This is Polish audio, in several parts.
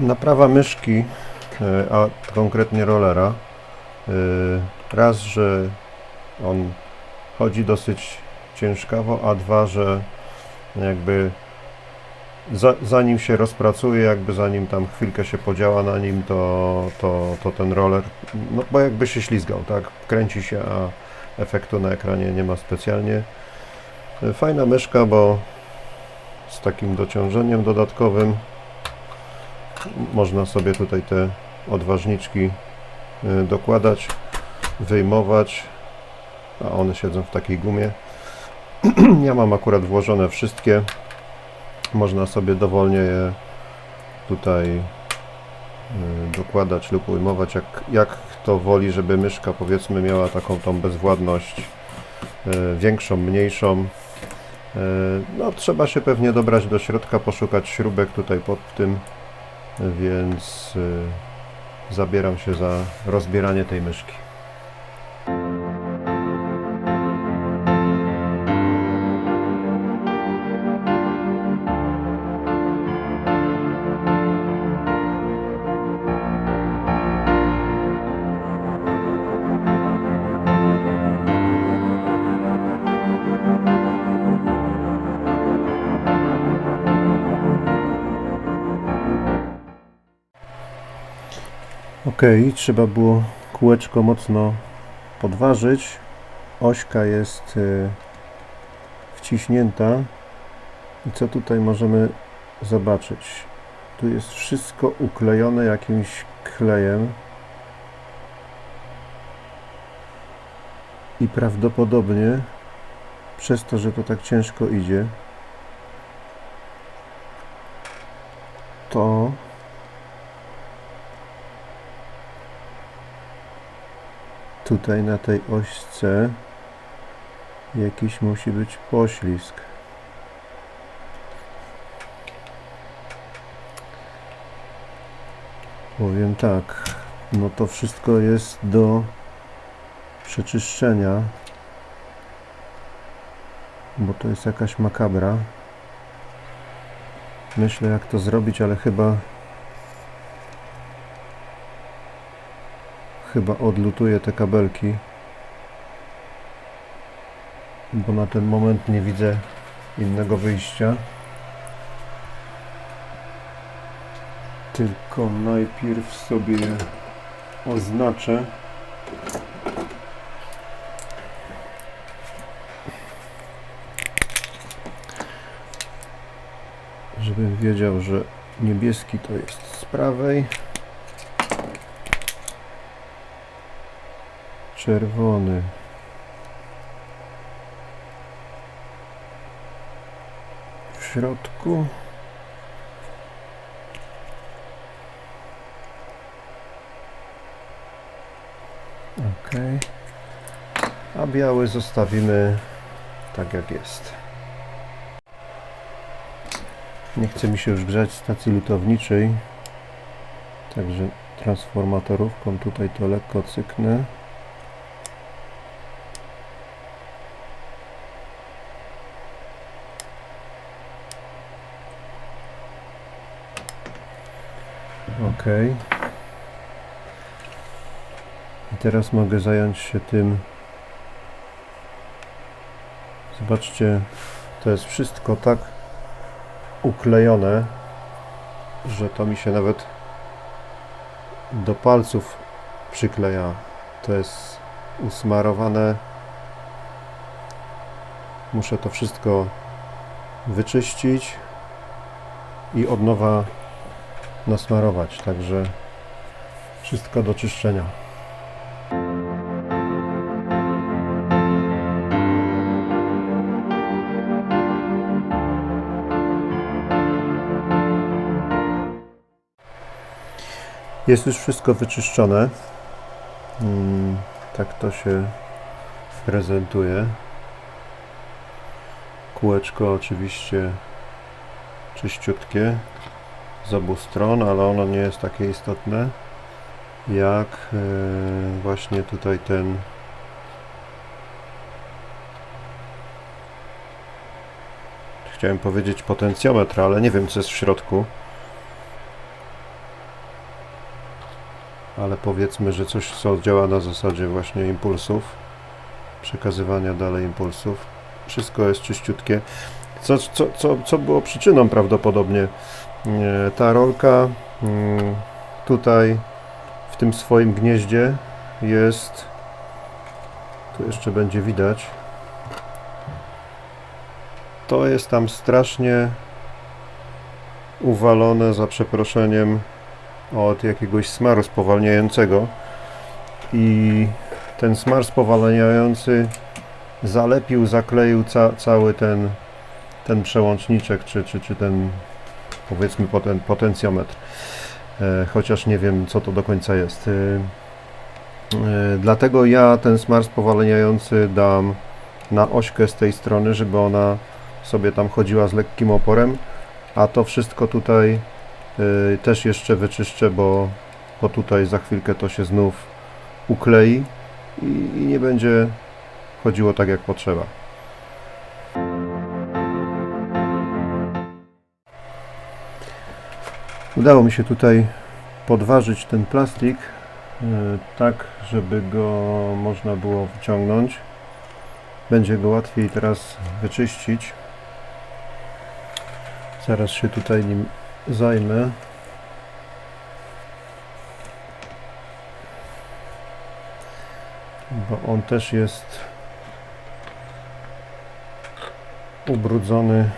Naprawa myszki, e, a konkretnie rollera. e, Raz, że on chodzi dosyć ciężkawo, a dwa, że jakby za, zanim się rozpracuje, jakby zanim tam chwilkę się podziała na nim, to, to, to ten roller, no bo jakby się ślizgał, tak? Kręci się, a efektu na ekranie nie ma specjalnie. E, Fajna myszka, bo z takim dociążeniem dodatkowym można sobie tutaj te odważniczki y, dokładać, wyjmować, a one siedzą w takiej gumie. ja mam akurat włożone wszystkie. Można sobie dowolnie je tutaj y, dokładać lub ujmować, jak, jak kto woli, żeby myszka powiedzmy miała taką tą bezwładność y, większą, mniejszą. No, trzeba się pewnie dobrać do środka, poszukać śrubek tutaj pod tym, więc y, zabieram się za rozbieranie tej myszki. Ok, trzeba było kółeczko mocno podważyć. Ośka jest y, wciśnięta. I co tutaj możemy zobaczyć? Tu jest wszystko uklejone jakimś klejem. I prawdopodobnie przez to, że to tak ciężko idzie, to tutaj na tej ośce jakiś musi być poślizg. Powiem tak, no to wszystko jest do przeczyszczenia, bo to jest jakaś makabra. Myślę jak to zrobić, ale chyba chyba odlutuję te kabelki. Bo na ten moment nie widzę innego wyjścia. Tylko najpierw sobie oznaczę. Żebym wiedział, że niebieski to jest z prawej czerwony. W środku. Ok. A biały zostawimy tak jak jest. Nie chce mi się już grzać stacji lutowniczej. Także transformatorówką tutaj to lekko cyknę. Ok. I teraz mogę zająć się tym. Zobaczcie, to jest wszystko tak uklejone, że to mi się nawet do palców przykleja. To jest usmarowane. Muszę to wszystko wyczyścić i od nowa nasmarować, także wszystko do czyszczenia. Jest już wszystko wyczyszczone. Mm, Tak to się prezentuje. Kółeczko oczywiście czyściutkie z obu stron, ale ono nie jest takie istotne jak e, właśnie tutaj ten chciałem powiedzieć potencjometr, ale nie wiem co jest w środku ale powiedzmy, że coś co działa na zasadzie właśnie impulsów, przekazywania dalej impulsów. Wszystko jest czyściutkie. Co, co, co, co było przyczyną prawdopodobnie? E, Ta rolka mm, tutaj w tym swoim gnieździe jest, tu jeszcze będzie widać, to jest tam strasznie uwalone za przeproszeniem od jakiegoś smaru spowalniającego. I ten smar spowalniający zalepił, zakleił ca, cały ten, ten przełączniczek, czy, czy, czy ten powiedzmy poten, potencjometr. E, chociaż nie wiem co to do końca jest. E, e, dlatego ja ten smar spowalniający dam na ośkę z tej strony, żeby ona sobie tam chodziła z lekkim oporem, a to wszystko tutaj też jeszcze wyczyszczę, bo, bo tutaj za chwilkę to się znów uklei i, i nie będzie chodziło tak jak potrzeba. Udało mi się tutaj podważyć ten plastik y, tak, żeby go można było wyciągnąć. Będzie go łatwiej teraz wyczyścić. Zaraz się tutaj nim zajmę. Bo on też jest ubrudzony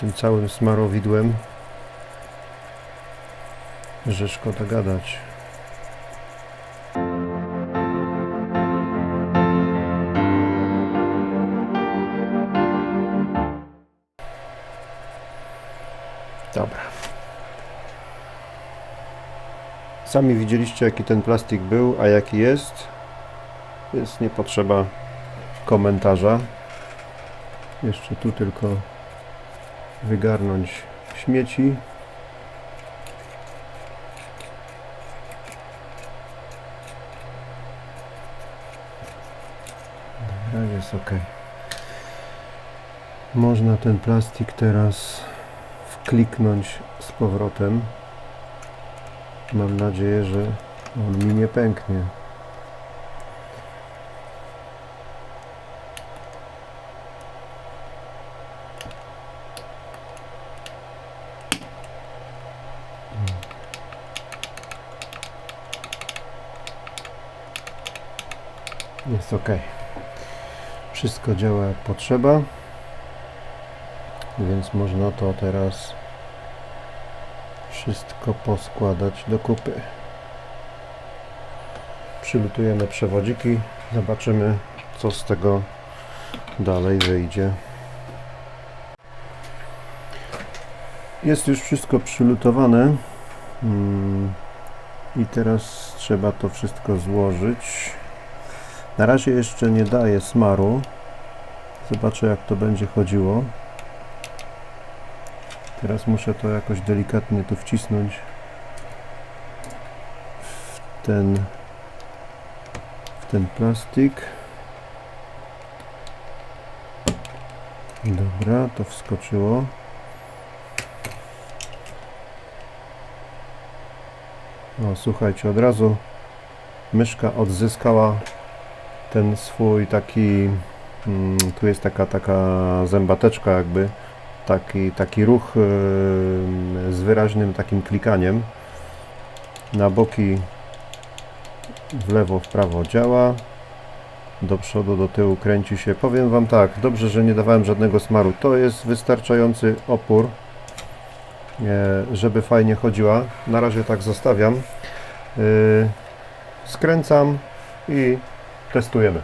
tym całym smarowidłem, że szkoda gadać. Dobra. Sami widzieliście jaki ten plastik był, a jaki jest. Więc nie potrzeba komentarza. Jeszcze tu tylko wygarnąć śmieci. Dobra, jest ok. Można ten plastik teraz wkliknąć z powrotem. Mam nadzieję, że on mi nie pęknie. Jest ok. Wszystko działa jak potrzeba. Więc można to teraz wszystko poskładać do kupy. Przylutujemy przewodziki, zobaczymy co z tego dalej wyjdzie. Jest już wszystko przylutowane Mm, i teraz trzeba to wszystko złożyć. Na razie jeszcze nie daję smaru. Zobaczę jak to będzie chodziło. Teraz muszę to jakoś delikatnie tu wcisnąć w ten w ten plastik. Dobra, to wskoczyło. O, słuchajcie, od razu myszka odzyskała ten swój taki mm, tu jest taka taka zębateczka jakby taki, taki ruch yy, z wyraźnym takim klikaniem. Na boki w lewo, w prawo działa. Do przodu, do tyłu kręci się. Powiem Wam tak, dobrze, że nie dawałem żadnego smaru. To jest wystarczający opór e, żeby fajnie chodziła. Na razie tak zostawiam. Yy, skręcam i testujemy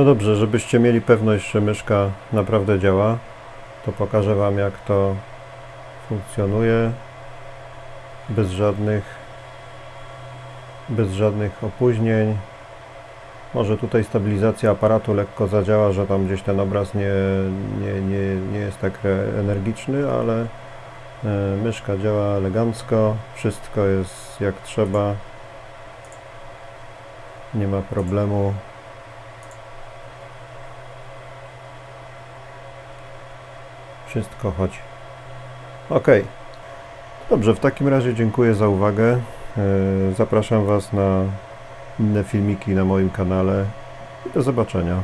No dobrze, żebyście mieli pewność, że myszka naprawdę działa, to pokażę Wam jak to funkcjonuje bez żadnych bez żadnych opóźnień. Może tutaj stabilizacja aparatu lekko zadziała, że tam gdzieś ten obraz nie, nie, nie, nie jest tak energiczny, ale e, myszka działa elegancko, wszystko jest jak trzeba, nie ma problemu. Wszystko chodzi. Ok. Dobrze, w takim razie dziękuję za uwagę. E, Zapraszam Was na inne filmiki na moim kanale do zobaczenia.